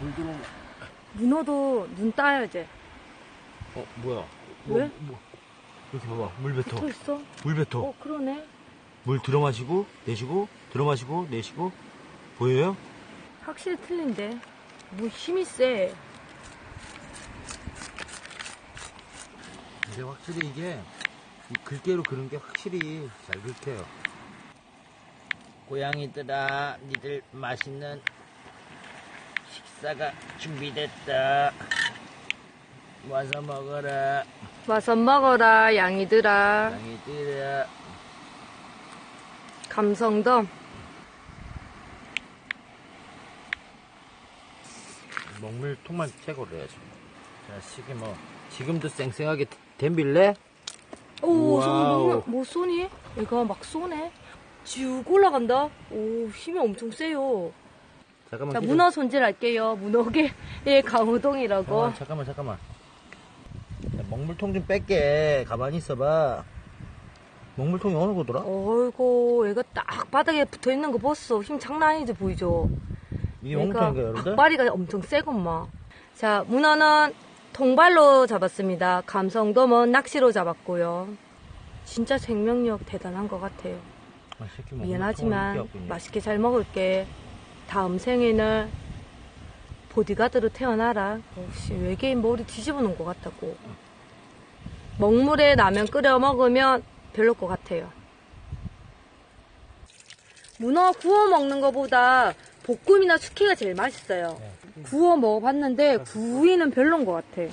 물 들어오면. 문어도 눈 따야 지. 어, 뭐야? 왜? 뭐, 이렇게 봐봐. 물 뱉어. 또 있어? 물 뱉어. 어, 그러네. 물 들어 마시고, 내쉬고, 들어 마시고, 내쉬고. 보여요? 확실히 틀린데. 뭐 힘이 세. 근데 확실히 이게, 이 글귀로 그런 게 확실히 잘 긁혀요. 고양이들아, 니들 맛있는 식사가 준비됐다. 와서 먹어라. 와서 먹어라, 양이들아. 고양이들아. 감성돔. 먹물 통만 채고를 해야죠. 자, 시계 뭐, 지금도 쌩쌩하게 댐빌래? 오, 저거 뭐 쏘니? 얘가 막 쏘네. 쭉 올라간다. 오, 힘이 엄청 세요. 잠깐만. 자, 기다려. 문어 손질할게요. 문어계, 예, 강호동이라고. 어, 잠깐만, 잠깐만. 야, 먹물통 좀 뺄게. 가만히 있어봐. 먹물통이 어느 거더라? 어이구, 얘가 딱 바닥에 붙어 있는 거 봤어. 힘 장난 아니지, 보이죠? 이게 얘가 먹물통인가요, 여러분들? 악바리가 엄청 세건마. 자, 문어는 통발로 잡았습니다. 감성돔은 낚시로 잡았고요. 진짜 생명력 대단한 것 같아요. 아, 미안하지만 맛있게 잘 먹을게. 다음 생에는 보디가드로 태어나라. 역시 외계인 머리 뒤집어 놓은 것 같다고. 먹물에 라면 끓여 먹으면 별로 것 같아요. 문어 구워 먹는 것보다 볶음이나 숙회가 제일 맛있어요. 구워 먹어봤는데 구이는 별론 것 같아.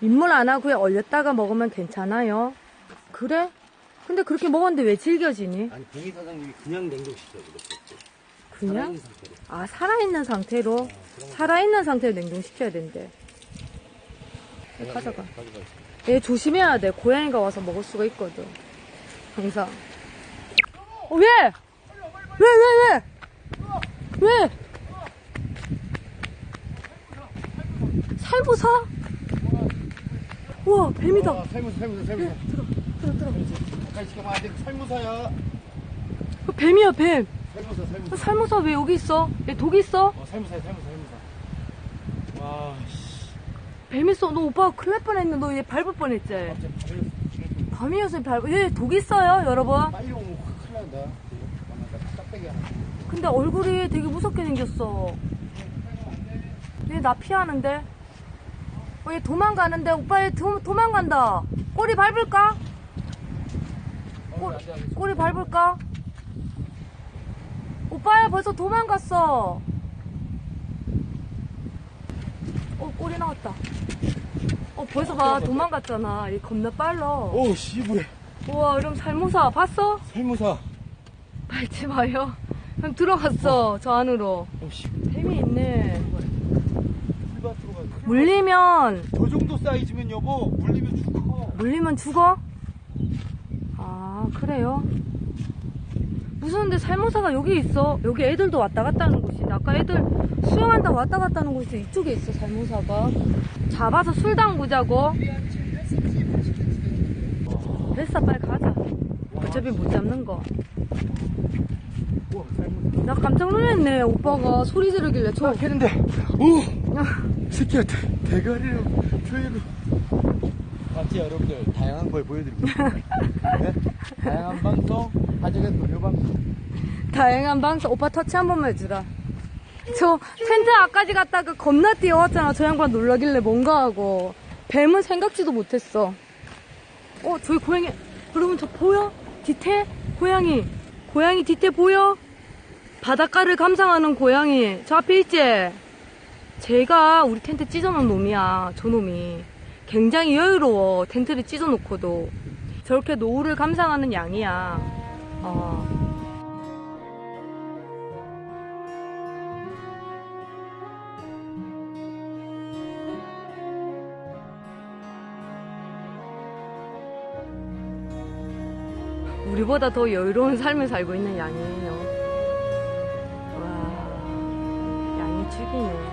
민물 안 하고 얼렸다가 먹으면 괜찮아요. 그래? 근데 그렇게 먹었는데 왜 질겨지니? 아니, 공희 사장님이 그냥 냉동시켜, 이렇게. 그냥? 살아있는 상태로. 아, 살아있는 상태로? 살아있는 상태로 냉동시켜야 된대. 네, 가져가. 가져가. 얘 조심해야 돼. 고양이가 와서 먹을 수가 있거든. 항상. 어, 왜? 왜, 왜, 왜? 왜? 살구사? 우와, 뱀이다. 아, 살무사, 살무사, 살무사. 들어, 들어. 가까이. 안 돼. 살무사야. 어, 뱀이야, 뱀. 살무사, 어, 살무사. 왜 여기 있어? 얘 독 있어? 어, 살무사야, 살무사, 살무사. 와, 씨. 뱀 있어. 너 오빠가 큰일 날 뻔했는데 너얘 밟을 뻔했지? 갑자기 발을 밤이어서 밟을, 얘독 있어요, 여러분. 빨리 오면 큰일 난다. 나 하나. 근데 얼굴이 되게 무섭게 생겼어. 얘 나 피하는데? 어, 얘 도망가는데? 오빠 얘 도, 도망간다. 꼬리 밟을까? 꼬, 꼬리 밟을까? 오빠야 벌써 도망갔어. 어, 꼬리 나왔다. 어, 벌써 봐. 도망갔잖아. 얘 겁나 빨라. 오, 씨부래. 우와, 이러면 살모사 봤어? 살무사. 밟지 마요. 형 들어갔어, 저 안으로. 오, 씨. 뱀이 있네. 물리면, 저 정도 사이즈면 여보, 물리면 죽어. 물리면 죽어? 아, 그래요? 무서운데 살모사가 여기 있어. 여기 애들도 왔다 갔다 하는 곳이. 아까 애들 수영한다 왔다 갔다 하는 곳이 이쪽에 있어, 살모사가. 잡아서 술 담그자고. 됐어, 빨리 가자. 어차피 못 잡는 거. 나 깜짝 놀랐네, 오빠가 소리 지르길래. 저, 했는데, 오! 새끼야, 대, 대가리를 조이고. 맞지, 여러분들? 다양한 걸 보여드리고 있습니다. 네? 다양한 방송, 하재근 노려 방송. 다양한 방송 오빠 터치 한 번만 해주라 저 텐트 앞까지 갔다가 겁나 뛰어왔잖아 저 양반 놀라길래 뭔가 하고 뱀은 생각지도 못했어 어 저기 고양이 여러분 저 보여? 뒤태? 고양이 고양이 뒤태 보여? 바닷가를 감상하는 고양이 저 앞에 있지? 제가 우리 텐트 찢어놓은 놈이야 저 놈이 굉장히 여유로워 텐트를 찢어놓고도 저렇게 노을을 감상하는 양이야 어. 우리보다 더 여유로운 삶을 살고 있는 양이에요. 와, 양이 죽이네.